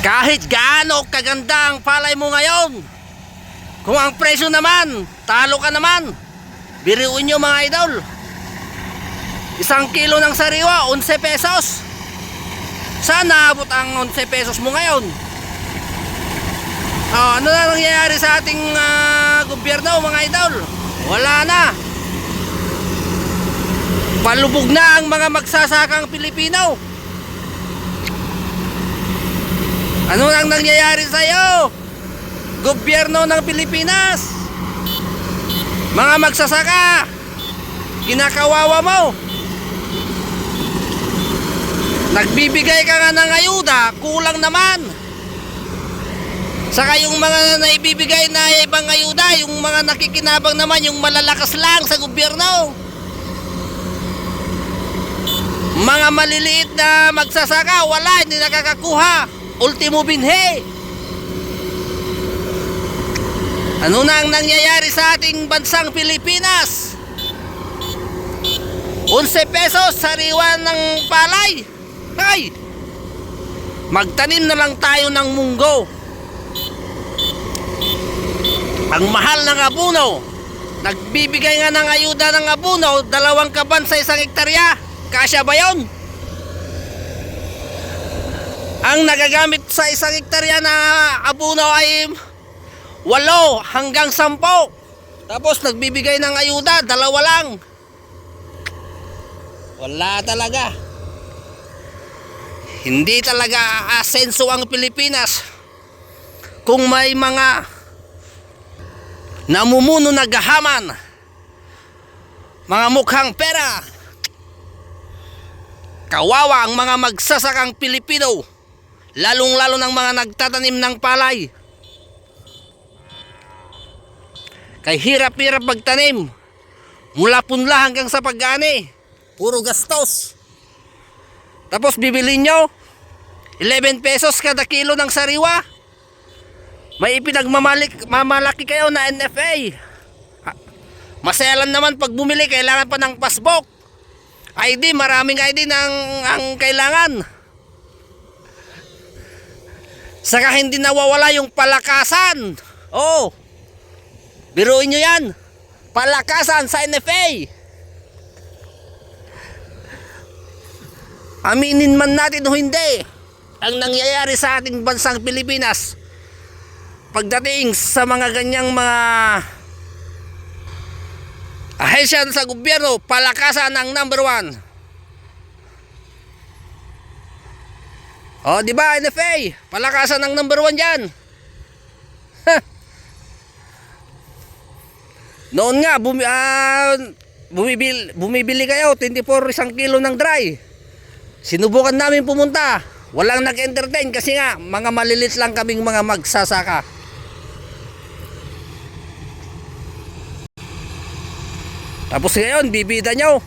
Kahit gaano kaganda ang palay mo ngayon, kung ang presyo naman, talo ka naman. Biriuin nyo mga idol. Isang kilo ng sariwa, 11 pesos. Saan naabot ang 11 pesos mo ngayon? Oh, ano na nangyayari sa ating ah, gobyerno mga idol? Wala na. Palubog na ang mga magsasakang Pilipino. Ano nang nangyayari sa iyo? Gobyerno ng Pilipinas. Mga magsasaka. Kinakawawa mo. Nagbibigay ka nga ng ayuda, kulang naman. Saka yung mga naibibigay na ibang ayuda, yung mga nakikinabang naman, yung malalakas lang sa gobyerno. Mga maliliit na magsasaka, wala, hindi nakakakuha. Ultimo binhe. Ano na ang nangyayari sa ating bansang Pilipinas? 11 pesos sariwa ng palay. Ay! Magtanim na lang tayo ng munggo. Ang mahal ng abuno. Nagbibigay nga ng ayuda ng abuno, dalawang kaban sa isang hektarya. Kasya ba yun? Ang nagagamit sa isang hektarya na abuno ay walo hanggang sampo. Tapos nagbibigay ng ayuda, dalawa lang. Wala talaga. Hindi talaga aasenso ang Pilipinas kung may mga namumuno na gahaman, mga mukhang pera. Kawawa ang mga magsasakang Pilipino, lalong-lalo ng mga nagtatanim ng palay. Kay hirap-hirap magtanim, mula punla hanggang sa pag-ani, puro gastos. Tapos bibili nyo 11 pesos kada kilo ng sariwa. May ipinagmamalik mamalaki kayo na NFA. Maselan naman pag bumili kailangan pa ng pasbok. ID, maraming ID ng ang kailangan. Saka hindi nawawala yung palakasan. Oh. Biruin nyo yan. Palakasan sa NFA. Aminin man natin o hindi ang nangyayari sa ating bansang Pilipinas pagdating sa mga ganyang mga ahensya sa gobyerno palakasan ang number one o di ba NFA palakasan ang number one dyan noon nga bumi, ah, bumibili, bumibili kayo 24 isang kilo ng dry Sinubukan namin pumunta. Walang nag-entertain kasi nga mga malilit lang kaming mga magsasaka. Tapos ngayon, bibida nyo.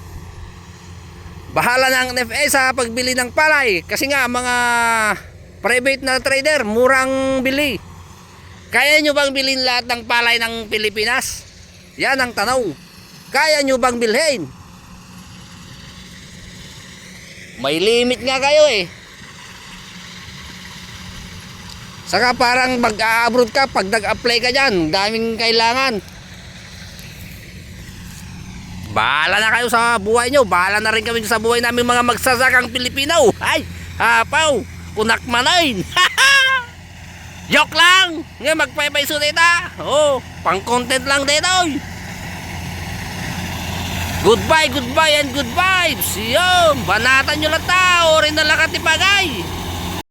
Bahala na ang NFA sa pagbili ng palay. Kasi nga, mga private na trader, murang bili. Kaya nyo bang bilhin lahat ng palay ng Pilipinas? Yan ang tanong. Kaya nyo bang bilhin? May limit nga kayo eh. Saka parang mag-a-abroad ka pag nag-apply ka dyan. Daming kailangan. Bahala na kayo sa buhay nyo. Bahala na rin kami sa buhay namin mga magsasakang Pilipino. Ay, hapaw. Kunak manayin. Joke lang. Ngayon magpaybay su data. Oh, pang content lang dito. Goodbye, goodbye, and good vibes. Yun, banatan nyo lang tao. Rin na lang katipagay.